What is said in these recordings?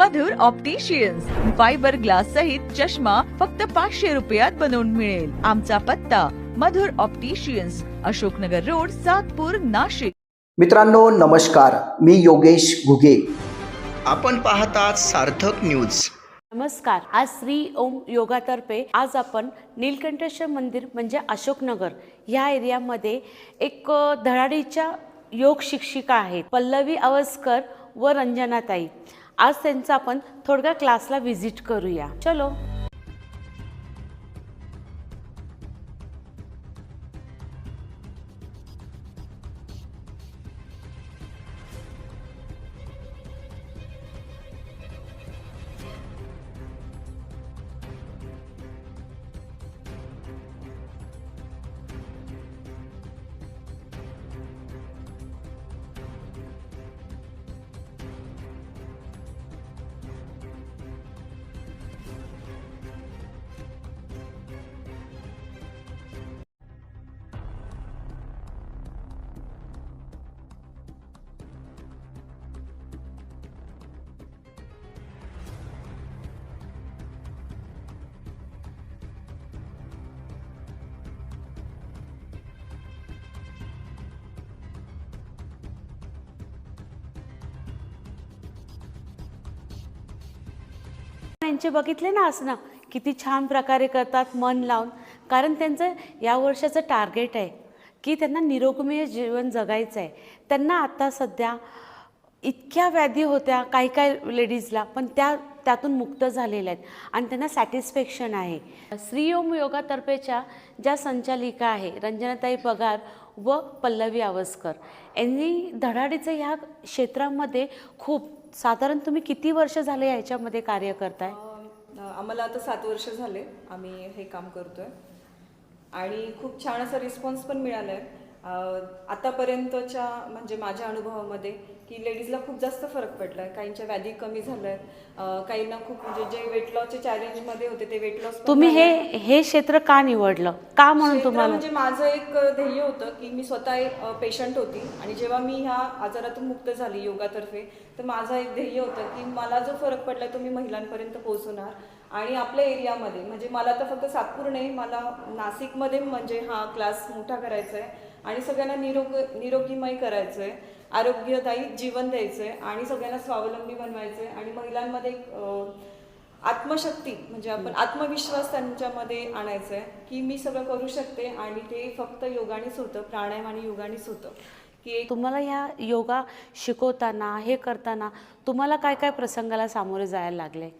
मधुर opticians fibre glass सहित चष्मा फक्त पाचशे रुपयात बनवून मिळेल. आमचा पत्ता मधुर ऑप्टिशियन्स अशोकनगर रोड सातपूर नाशिक. मित्रांनो नमस्कार. मी योगेश घुगे. आपण पाहतात सार्थक न्यूज नमस्कार. आज श्री ओम योगातर्फे आज आपण नीलकंठेश्वर मंदिर म्हणजे अशोकनगर या एरियामध्ये एक धडाडीच्या योग शिक्षिका आहेत. पल्लवी अवस्कर व रंजनाताई. आज त्यांचा आपण थोडक्या क्लासला व्हिजिट करूया. चलो. यांचे बघितले ना आसनं किती छान प्रकारे करतात मन लावून. कारण त्यांचं या वर्षाचं टार्गेट आहे की त्यांना निरोगमय जीवन जगायचं आहे त्यांना आता सध्या इतक्या व्याधी होत्या काही काही लेडीजला पण त्या त्यातून मुक्त झालेल्या आहेत. आणि त्यांना सॅटिस्फॅक्शन आहे. श्रीओम योगातर्फेच्या ज्या संचालिका आहे रंजनाताई पगार व पल्लवी आवस्कर यांनी धडाडीचं ह्या क्षेत्रामध्ये खूप साधारण तुम्ही किती वर्ष झाले याच्यामध्ये कार्य करताय? आम्हाला आता सात वर्ष झाले. आम्ही हे काम करतोय. आणि खूप छान असा रिस्पॉन्स पण मिळाला आहे आतापर्यंतच्या म्हणजे माझ्या अनुभवामध्ये की लेडीजला खूप जास्त फरक पडला आहे काहींच्या व्याधी कमी झाल्या आहेत काहींना खूप म्हणजे जे वेट लॉसचे चॅलेंजमध्ये होते ते वेट लॉस तुम्ही हे हे क्षेत्र का निवडलं? का म्हणून तुम्हाला? म्हणजे माझं एक ध्येय होतं की मी स्वतः एक पेशंट होती आणि जेव्हा मी ह्या आजारातून मुक्त झाली योगातर्फे तर माझं एक ध्येय होतं की मला जो फरक पडलाय तो मी महिलांपर्यंत पोहोचवणार. आणि आपल्या एरियामध्ये म्हणजे मला तर फक्त सातपूर नाही मला नाशिकमध्ये म्हणजे हा क्लास मोठा करायचा आहे आणि सगळ्यांना निरोग निरोगीमय करायचं आहे आरोग्यदायी जीवन द्यायचं आहे आणि सगळ्यांना स्वावलंबी बनवायचं आहे आणि महिलांमध्ये आत्मशक्ती म्हणजे आपण आत्मविश्वास त्यांच्यामध्ये आणायचा आहे की मी सगळं करू शकते आणि ते फक्त योगानेच होतं प्राणायाम आणि योगानेच होतं की तुम्हाला ह्या योगा शिकवताना हे करताना तुम्हाला काय काय प्रसंगाला सामोरे जायला लागले?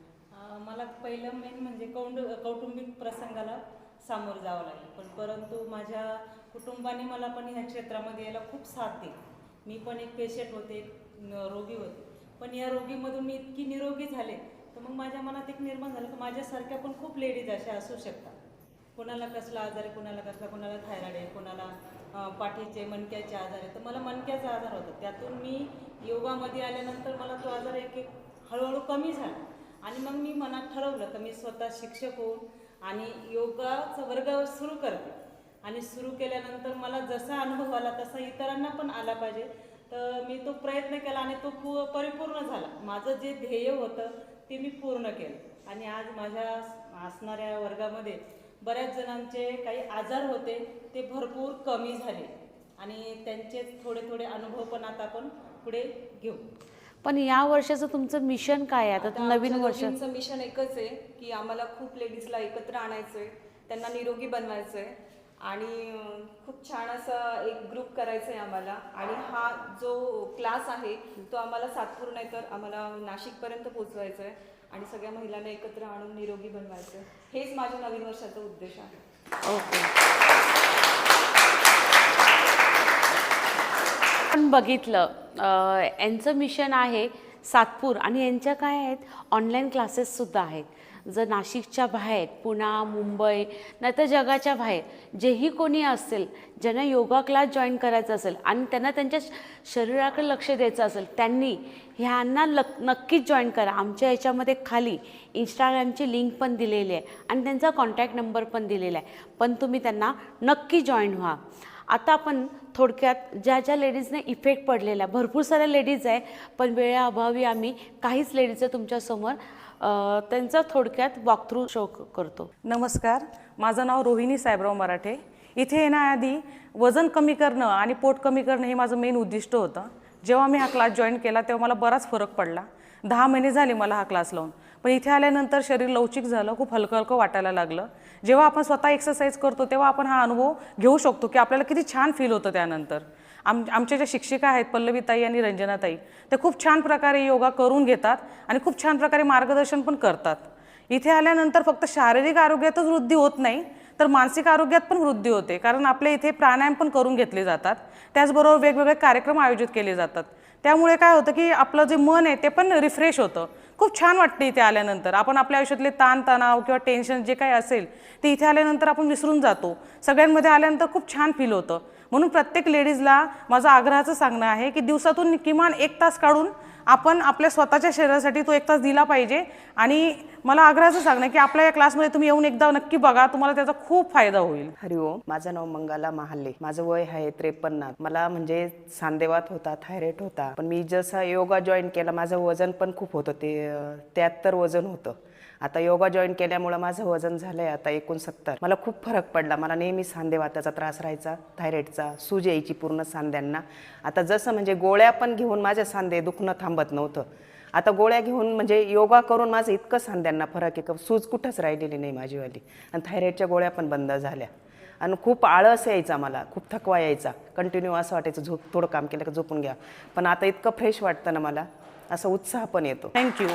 मला पहिलं मेन म्हणजे कौंड कौटुंबिक प्रसंगाला सामोरं जावं लागलं. पण परंतु माझ्या कुटुंबाने मला पण ह्या क्षेत्रामध्ये यायला खूप साथ दिली. मी पण एक पेशंट होते एक रोगी होते. पण या रोगीमधून मी इतकी निरोगी झाले तर मग माझ्या मनात एक निर्माण झालं की माझ्यासारख्या पण खूप लेडीज अशा असू शकतात. कोणाला कसला आजार आहे कोणाला कसला कोणाला थायरॉइड आहे कोणाला पाठीचे मणक्याचे आजार आहे तर मला मणक्याचा आजार होता. त्यातून मी योगामध्ये आल्यानंतर मला तो आजार एक एक हळूहळू कमी झाला. आणि मग मी मनात ठरवलं की मी स्वतः शिक्षक होऊन आणि योगाचा वर्ग सुरू करते. आणि सुरू केल्यानंतर मला जसा अनुभव आला तसा इतरांना पण आला पाहिजे. तर मी तो प्रयत्न केला आणि तो पू परिपूर्ण झाला. माझं जे ध्येय होतं ते मी पूर्ण केलं. आणि आज माझ्या असणाऱ्या वर्गामध्ये बऱ्याच जणांचे काही आजार होते ते भरपूर कमी झाले. आणि त्यांचे थोडे थोडे अनुभव पण आता आपण पुढे घेऊ. पण या वर्षाचं तुमचं मिशन काय आहे? आता नवीन वर्ष मिशन एकच आहे की आम्हाला खूप लेडीजला एकत्र आणायचंय त्यांना निरोगी बनवायचंय आणि खूप छान असा एक ग्रुप करायचा आहे आम्हाला. आणि हा जो क्लास आहे तो आम्हाला सातपूर नाही तर आम्हाला नाशिकपर्यंत पोहोचवायचा आहे आणि सगळ्या महिलांना एकत्र आणून निरोगी बनवायचं आहे हेच माझ्या नवीन वर्षाचा उद्देश आहे. ओके. आपण बघितलं. यांचं मिशन आहे सातपूर आणि यांच्या काय आहेत? ऑनलाईन क्लासेससुद्धा आहेत. जर नाशिकच्या बाहेर पुणा मुंबई नाहीतर जगाच्या बाहेर जेही कोणी असेल ज्यांना योगा क्लास जॉईन करायचा असेल आणि त्यांना त्यांच्या श- शरीराकडे लक्ष द्यायचं असेल त्यांनी ह्यांना लक नक्कीच जॉईन करा. आमच्या याच्यामध्ये खाली इंस्टाग्रामची लिंक पण दिलेली आहे आणि त्यांचा कॉन्टॅक्ट नंबर पण दिलेला आहे. पण तुम्ही त्यांना नक्की जॉईन व्हा. आता आपण थोडक्यात ज्या ज्या लेडीजने इफेक्ट पडलेला आहे, भरपूर साऱ्या लेडीज आहे पण वेळेअभावी आम्ही काहीच लेडीजचं तुमच्यासमोर त्यांचा थोडक्यात वॉकथ्रू शो करतो. नमस्कार माझं नाव रोहिणी साहेबराव मराठे. इथे येण्याआधी वजन कमी करणं आणि पोट कमी करणं हे माझं मेन उद्दिष्ट होतं. जेव्हा मी हा क्लास जॉईन केला तेव्हा मला बराच फरक पडला. दहा महिने झाले मला हा क्लास लावून. पण इथे आल्यानंतर शरीर लवचिक झालं खूप हलकं हलकं वाटायला लागलं. जेव्हा आपण स्वतः एक्सरसाइज करतो तेव्हा आपण हा अनुभव घेऊ शकतो की आपल्याला किती छान फील होतं त्यानंतर. आम आमच्या ज्या शिक्षिका आहेत पल्लवीताई आणि रंजनाताई ते खूप छान प्रकारे योगा करून घेतात आणि खूप छान प्रकारे मार्गदर्शन पण करतात. इथे आल्यानंतर फक्त शारीरिक आरोग्यातच वृद्धी होत नाही तर मानसिक आरोग्यात पण वृद्धी होते. कारण आपल्या इथे प्राणायाम पण करून घेतले जातात. त्याचबरोबर वेगवेगळे कार्यक्रम आयोजित केले जातात. त्यामुळे काय होतं की आपलं जे मन आहे ते पण रिफ्रेश होतं. खूप छान वाटतं इथे आल्यानंतर. आपण आपल्या आयुष्यातले ताणतणाव किंवा टेन्शन जे काही असेल ते इथे आल्यानंतर आपण विसरून जातो. सगळ्यांमध्ये आल्यानंतर खूप छान फील होतं. म्हणून प्रत्येक लेडीजला माझं आग्रहाचं सांगणं आहे की दिवसातून किमान एक तास काढून आपण आपल्या स्वतःच्या शरीरासाठी तो एक तास दिला पाहिजे. आणि मला आग्रहाचं सांगणं की आपल्या या क्लासमध्ये तुम्ही येऊन एकदा नक्की बघा तुम्हाला त्याचा खूप फायदा होईल. हरिओम माझं नाव मंगाला महाल्ले माझं वय आहे त्रेपन्न मला म्हणजे सांदेवात होता थायरॉइड होता. पण मी जसं योगा जॉईन केला माझं वजन पण खूप होतं. ते त्याहत्तर वजन होतं. आता योगा जॉईन केल्यामुळं माझं वजन झालंय आता एकोणसत्तर. मला खूप फरक पडला. मला नेहमी सांधेवाताचा त्रास राहायचा थायरॉईडचा सूज यायची पूर्ण सांध्यांना. आता जसं म्हणजे गोळ्या पण घेऊन माझ्या सांधे दुखणं थांबत नव्हतं. आता गोळ्या घेऊन म्हणजे योगा करून माझं इतकं सांध्यांना फरक आहे का सूज कुठंच राहिलेली नाही माझीवाली. आणि थायरॉईडच्या गोळ्या पण बंद झाल्या. आणि खूप आळस यायचा मला खूप थकवा यायचा. कंटिन्यू असं वाटायचं झोप थोडं काम केलं का झोपून घ्या. पण आता इतकं फ्रेश वाटतं ना मला असा उत्साह पण येतो. थँक्यू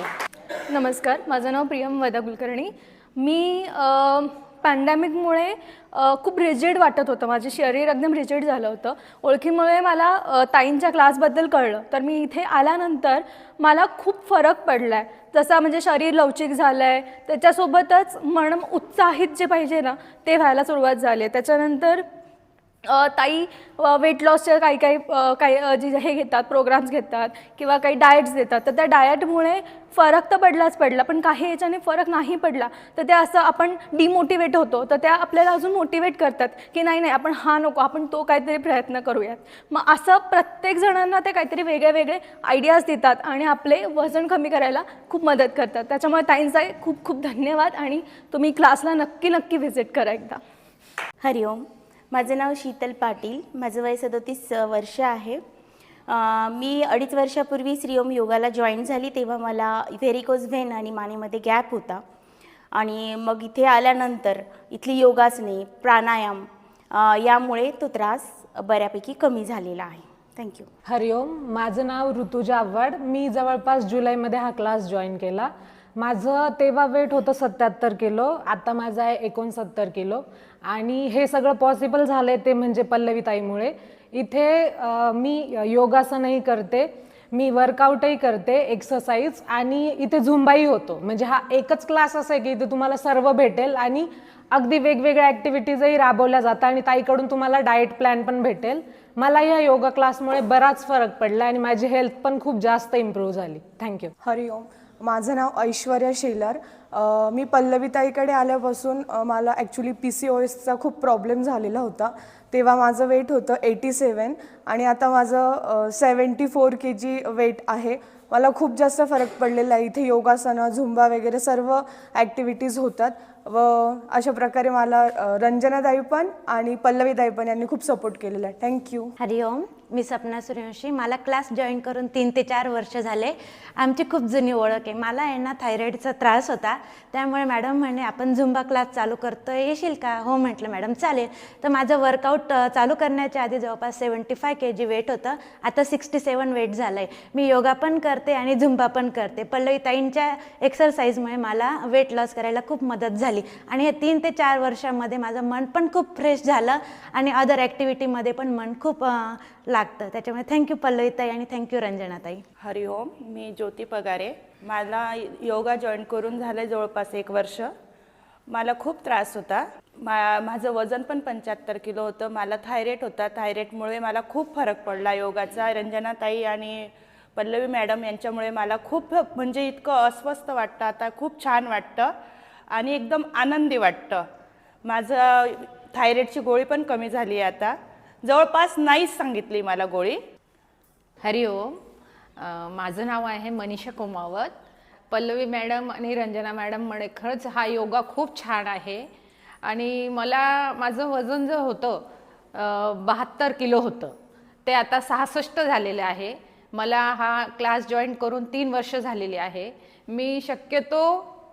नमस्कार माझं नाव प्रियम वदा कुलकर्णी मी पॅन्डेमिकमुळे खूप रिजिड वाटत होतं. माझे शरीर एकदम रिजिड झालं होतं. ओळखीमुळे मला ताईंच्या क्लासबद्दल कळलं. तर मी इथे आल्यानंतर मला खूप फरक पडला आहे जसा म्हणजे शरीर लवचिक झालं आहे त्याच्यासोबतच मन उत्साहित जे पाहिजे ना ते व्हायला सुरुवात झाली आहे. त्याच्यानंतर ताई वेट लॉसचे काही काही काही अ, जे हे घेतात प्रोग्राम्स घेतात किंवा काही डाएट्स देतात तर त्या डाएटमुळे फरक तर पडलाच पडला पण काही याच्याने फरक नाही पडला. तर ते असं आपण डिमोटिवेट होतो तर त्या आपल्याला अजून मोटिवेट करतात की नाही नाही आपण हा नको आपण तो काहीतरी प्रयत्न करूयात. मग असं प्रत्येक जणांना ते काहीतरी वेगळे वेगळे आयडियाज देतात आणि आपले वजन कमी करायला खूप मदत करतात. त्याच्यामुळे ताईंचा खूप खूप धन्यवाद आणि तुम्ही क्लासला नक्की नक्की व्हिजिट करा एकदा. हरिओम. माझं नाव शीतल पाटील माझं वय सदोतीस वर्ष आहे. मी अडीच वर्षापूर्वी श्रीओम योगाला जॉईन झाली तेव्हा मला व्हेरिकोज व्हेन आणि मानेमध्ये गॅप होता. आणि मग इथे आल्यानंतर इथली योगासने प्राणायाम यामुळे तो त्रास बऱ्यापैकी कमी झालेला आहे. थँक्यू हरिओम माझं नाव ऋतुजा आव्हाड मी जवळपास जुलैमध्ये हा क्लास जॉईन केला. माझं तेव्हा वेट होतं सत्याहत्तर किलो आता माझं आहे एकोणसत्तर किलो. आणि हे सगळं पॉसिबल झालं आहे ते म्हणजे पल्लवीताईमुळे. इथे मी योगासनही करते मी वर्कआउटही करते एक्सरसाइज आणि इथे झुंबाही होतो. म्हणजे हा एकच क्लास असा आहे की इथे तुम्हाला सर्व भेटेल आणि अगदी वेगवेगळ्या ॲक्टिव्हिटीजही राबवल्या जातात आणि ताईकडून तुम्हाला डाएट प्लॅन पण भेटेल. मला या योगा क्लासमुळे बराच फरक पडला आणि माझी हेल्थ पण खूप जास्त इम्प्रूव्ह झाली. Thank you Hariom. माझं नाव ऐश्वर्या शेलर. मी पल्लवीताईकडे आल्यापासून मला ॲक्च्युली पी सी ओ एसचा खूप प्रॉब्लेम झालेला होता. तेव्हा माझं वेट होतं एटी सेवन आणि आता माझं seventy four K G weight आहे. मला खूप जास्त फरक पडलेला आहे. इथे योगासनं झुंबा वगैरे सर्व ॲक्टिव्हिटीज होतात. व अशा प्रकारे मला अ, पण आणि पल्लवीताई पण यांनी खूप सपोर्ट केलेला आहे. थँक्यू हरिओम मी सपना सूर्यवंशी. मला क्लास जॉईन करून तीन ते चार वर्ष झाले. आमची खूप जुनी ओळख आहे. मला यांना थायरॉईडचा त्रास होता. त्यामुळे मॅडम म्हणे आपण झुंबा क्लास चालू करतो येशील का? हो म्हटलं मॅडम चालेल. तर माझं वर्कआउट चालू करण्याच्या आधी जवळपास seventy five K G weight होतं. आता सिक्स्टी सेवन वेट झालं आहे मी योगा पण करते आणि झुंबा पण करते. पल्लवी ताईंच्या एक्सरसाइजमुळे मला वेट लॉस करायला खूप मदत झाली. आणि हे तीन ते चार वर्षामध्ये माझं मन पण खूप फ्रेश झालं आणि अदर ॲक्टिव्हिटीमध्ये पण मन खूप लागतं. त्याच्यामुळे थँक्यू पल्लवीताई आणि थँक्यू रंजनाताई. हरिओम मी ज्योती पगारे. मला योगा जॉईन करून झालं जवळपास एक वर्ष. मला खूप त्रास होता. मा माझं वजन पण पंच्याहत्तर किलो होतं. मला थायरॉइड होता. थायरॉइडमुळे मला खूप फरक पडला योगाचा. रंजनाताई आणि पल्लवी मॅडम यांच्यामुळे मला खूप म्हणजे इतकं अस्वस्थ वाटतं. आता खूप छान वाटतं. आणि एकदम आनंदी वाटतं. माझं थायरॉईडची गोळी पण कमी झाली आहे आता. जवळपास नाहीच सांगितली मला गोळी. हरिओम माझं नाव आहे मनीषा कुमावत. पल्लवी मॅडम आणि रंजना मॅडम म्हणे खरंच हा योगा खूप छान आहे. आणि मला माझं वजन जे होतं बहात्तर किलो होतं. ते आता सहासष्ट झालेलं आहे. मला हा क्लास जॉईन करून तीन वर्ष झालेली आहे. मी शक्यतो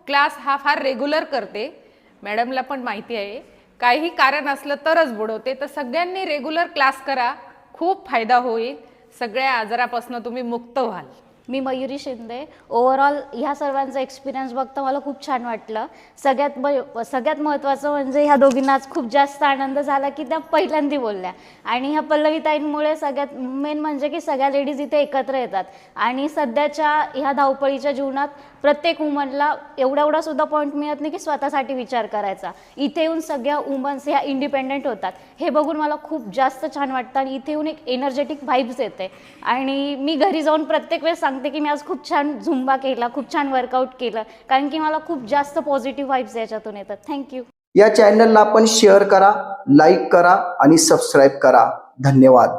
क्लास हा फार रेग्युलर करते. मॅडमला पण माहिती आहे. काही कारण असलं तरच बुडवते. तर सगळ्यांनी रेग्युलर क्लास करा. खूप फायदा होईल. सगळ्या आजारापासून तुम्ही मुक्त व्हाल. मी मयुरी शिंदे. ओव्हरऑल ह्या सर्वांचा एक्सपिरियन्स बघता मला खूप छान वाटलं. सगळ्यात सगळ्यात महत्त्वाचं म्हणजे ह्या दोघींना आज खूप जास्त आनंद झाला की त्या पहिल्यांदा बोलल्या. आणि ह्या पल्लवीताईंमुळे सगळ्यात मेन म्हणजे की सगळ्या लेडीज इथे एकत्र येतात. आणि सध्याच्या ह्या धावपळीच्या जीवनात प्रत्येक वुमनला एवढा एवढा सुद्धा पॉईंट मिळत नाही की स्वतःसाठी विचार करायचा. इथे येऊन सगळ्या वुमन्स ह्या इंडिपेंडेंट होतात. हे बघून मला खूप जास्त छान वाटतं आणि इथे येऊन एक एनर्जेटिक व्हाईब्स येते. आणि मी घरी जाऊन प्रत्येक वेळेस सांगते की मी आज खूप छान झुंबा केला खूप छान वर्कआउट केलं. कारण की मला खूप जास्त पॉझिटिव्ह वाईब्स याच्यातून येतात. थँक्यू या चॅनलला आपण शेअर करा लाईक करा आणि सबस्क्राईब करा. धन्यवाद.